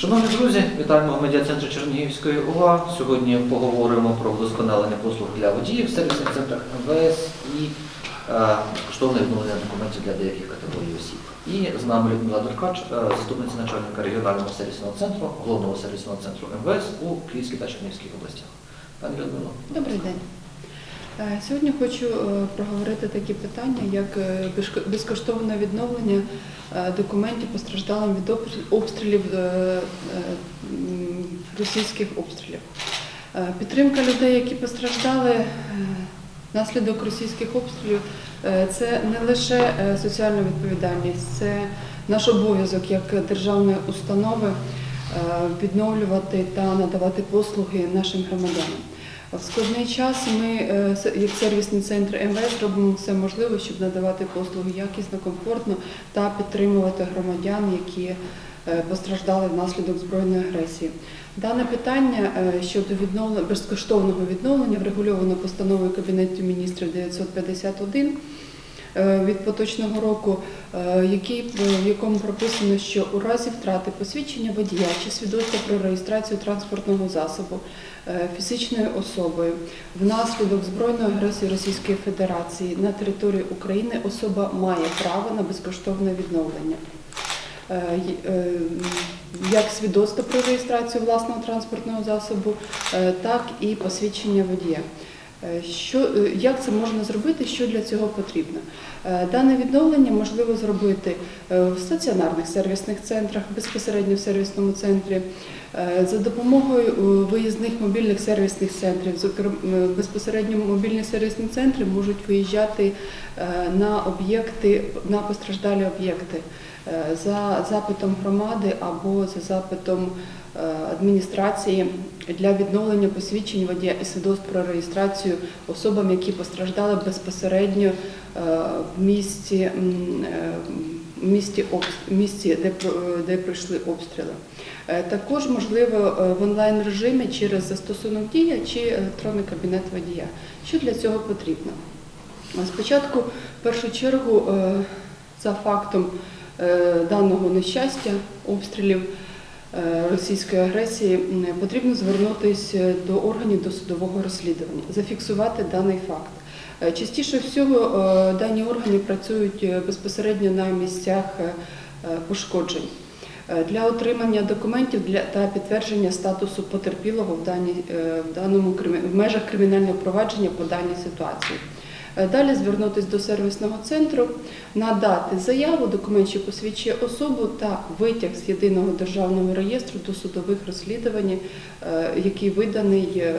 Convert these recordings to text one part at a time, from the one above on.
Шановні друзі, вітаємо в медіа-центрі Чернігівської ОВА. Сьогодні поговоримо про вдосконалення послуг для водіїв в сервісних центрах МВС і е, безкоштовне відновлення документів для деяких категорій осіб. І з нами Людмила Деркач, е, заступниця начальника регіонального сервісного центру, головного сервісного центру МВС у Київській та Чернігівській областях. Пані Людмило. Добрий день. Е, Сьогодні хочу е, проговорити такі питання, як е, безкоштовне відновлення документів постраждалим від обстрілів російських обстрілів. Підтримка людей, які постраждали внаслідок російських обстрілів, це не лише соціальна відповідальність, це наш обов'язок як державної установи відновлювати та надавати послуги нашим громадянам. В складний час ми, е, як сервісний центр МВС, робимо все можливе, щоб надавати послуги якісно, комфортно та підтримувати громадян, які е, постраждали внаслідок збройної агресії. Дане питання е, щодо відновлення безкоштовного відновлення врегульовано постановою Кабінету міністрів 951 е, від поточного року, е, який, в якому прописано, що у разі втрати посвідчення водія чи свідоцтва про реєстрацію транспортного засобу е, фізичною особою внаслідок збройної агресії Російської Федерації на території України особа має право на безкоштовне відновлення. Е, е, Як свідоцтво про реєстрацію власного транспортного засобу, е, так і посвідчення водія. Е, Що, е, як це можна зробити, що для цього потрібно? Е, Дане відновлення можливо зробити в стаціонарних сервісних центрах, безпосередньо в сервісному центрі, за допомогою виїзних мобільних сервісних центрів. Безпосередньо мобільні сервісні центри можуть виїжджати на об'єкти, на постраждалі об'єкти за запитом громади або за запитом адміністрації для відновлення посвідчень водія і свідоцтв про реєстрацію особам, які постраждали безпосередньо е, в місті, е, в місті, де, де пройшли обстріли. Е, Також можливо е, в онлайн режимі через застосунок дія чи електронний кабінет водія. Що для цього потрібно? Е, Спочатку, в першу чергу, е, за фактом е, даного нещастя, обстрілів е, російської агресії, потрібно звернутися до органів досудового розслідування, зафіксувати даний факт. Е, Частіше всього е, дані органи працюють е, безпосередньо на місцях е, е, пошкоджень. Е, Для отримання документів та підтвердження статусу потерпілого в, даній, е, в даному в межах кримінального провадження по даній ситуації. Е, Далі звернутися до сервісного центру, надати заяву, документ, що посвідчує особу та витяг з єдиного державного реєстру до судових розслідувань, е, який виданий е,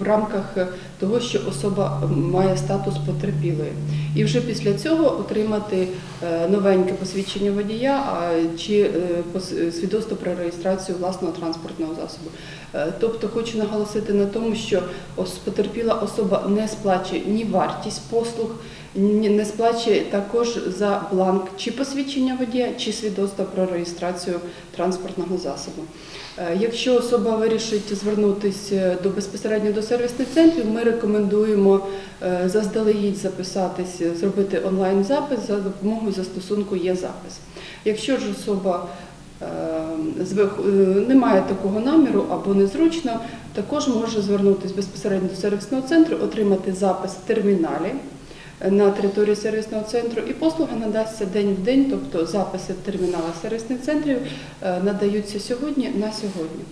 в рамках того, що особа має статус потерпілої. І вже після цього отримати новеньке посвідчення водія чи свідоцтво про реєстрацію власного транспортного засобу. Тобто хочу наголосити на тому, що потерпіла особа не сплачує ні вартість послуг, не сплачує також за бланк чи посвідчення водія, чи свідоцтво про реєстрацію транспортного засобу. Е, Якщо особа вирішить звернутися до безпосередньо до сервісних центрів, ми рекомендуємо е, заздалегідь записатися, зробити онлайн-запис за допомогою застосунку є запис. Якщо ж особа е, е, не має такого наміру або незручно, також може звернутися безпосередньо до сервісного центру, отримати запис в терміналі е, на території сервісного центру, і послуга надасться день в день, тобто записи в терміналах сервісних центрів надаються сьогодні на сьогодні.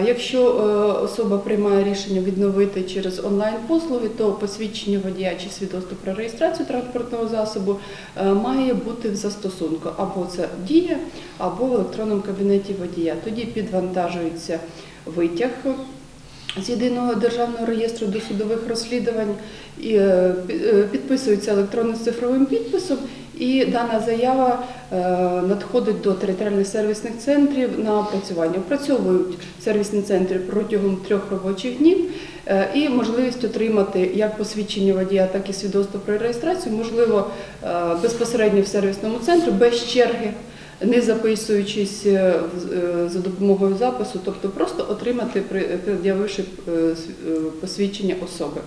Якщо е, особа приймає рішення відновити через онлайн-послуги, то посвідчення водія чи свідоцтво про реєстрацію транспортного засобу е, має бути в застосунку або це дія, або в електронному кабінеті водія. Тоді підвантажується витяг з єдиного державного реєстру досудових розслідувань і е, пі- підписується електронним цифровим підписом, і дана заява е, надходить до територіальних сервісних центрів на опрацювання. Опрацьовують сервісні центри протягом трьох робочих днів. е, І можливість отримати як посвідчення водія, так і свідоцтво про реєстрацію, можливо, е, безпосередньо в сервісному центрі без черги не записуючись за допомогою запису, тобто просто отримати, пред'явивши посвідчення особи.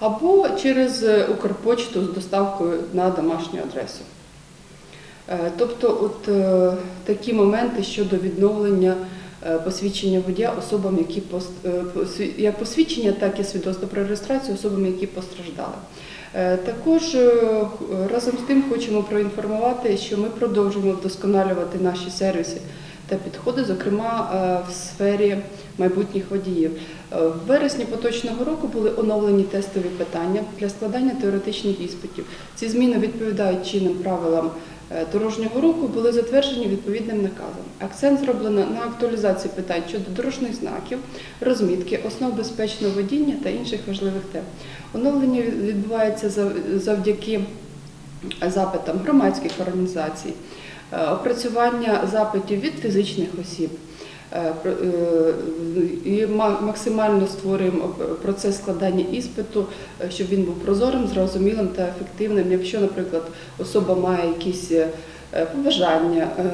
Або через е, Укрпочту з доставкою на домашню адресу. Е, Тобто, от е, такі моменти щодо відновлення посвідчення водія особам, які пост- як посвідчення, так і свідоцтво про реєстрацію особам, які постраждали. Також разом з тим хочемо проінформувати, що ми продовжуємо вдосконалювати наші сервіси та підходи, зокрема е, в сфері майбутніх водіїв. Е, В вересні поточного року були оновлені тестові питання для складання теоретичних іспитів. Ці зміни відповідають чинним правилам е, дорожнього руху, були затверджені відповідним наказом. Акцент зроблено на актуалізації питань щодо дорожніх знаків, розмітки, основ безпечного водіння та інших важливих тем. Оновлення від- відбувається завдяки запитам громадських організацій, опрацювання запитів від фізичних осіб. Е, е, І максимально створюємо процес складання іспиту, е, щоб він був прозорим, зрозумілим та ефективним. Якщо, наприклад, особа має якісь е, побажання, е,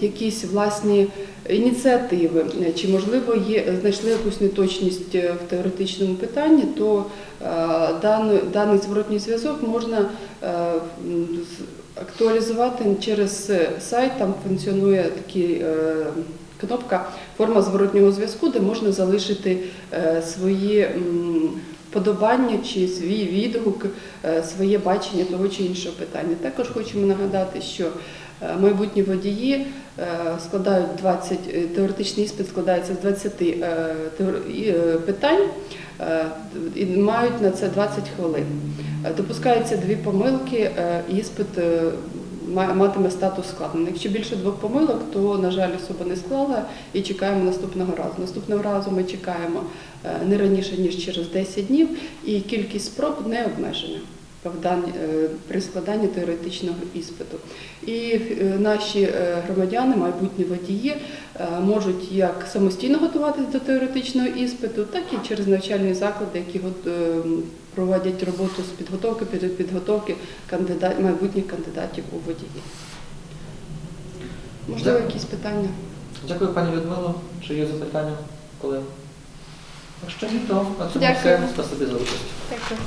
якісь власні ініціативи, е, чи можливо є знайшли якусь неточність е, в теоретичному питанні, то е, даний, зворотній зв'язок можна е, актуалізувати через е, сайт. Там функціонує такий е, кнопка форма зворотнього зв'язку, де можна залишити е, свої вподобання чи свій відгук, своє бачення того чи іншого питання. Також хочемо нагадати, що майбутні водії складають 20, е, теоретичний іспит складається з 20 е, теор- і, е, питань і мають на це 20 хвилин. Е, Допускаються дві помилки, е, іспит е, матиме статус складений. Якщо більше двох помилок, то, на жаль, особа не склала і чекаємо наступного разу. Наступного разу ми чекаємо е, не раніше, ніж через 10 днів, і кількість спроб не обмежена е, при складанні теоретичного іспиту. І е, наші е, громадяни, майбутні водії, е, можуть як самостійно готуватися до теоретичного іспиту, так і через навчальні заклади, які е, проводять роботу з підготовки, під- підготовки кандидат, майбутніх кандидатів у водії. Можливо, якісь питання? Дякую, пані Людмило. Чи є запитання, колеги? Якщо ні, то на цьому все. Спасибі за участь. Дякую.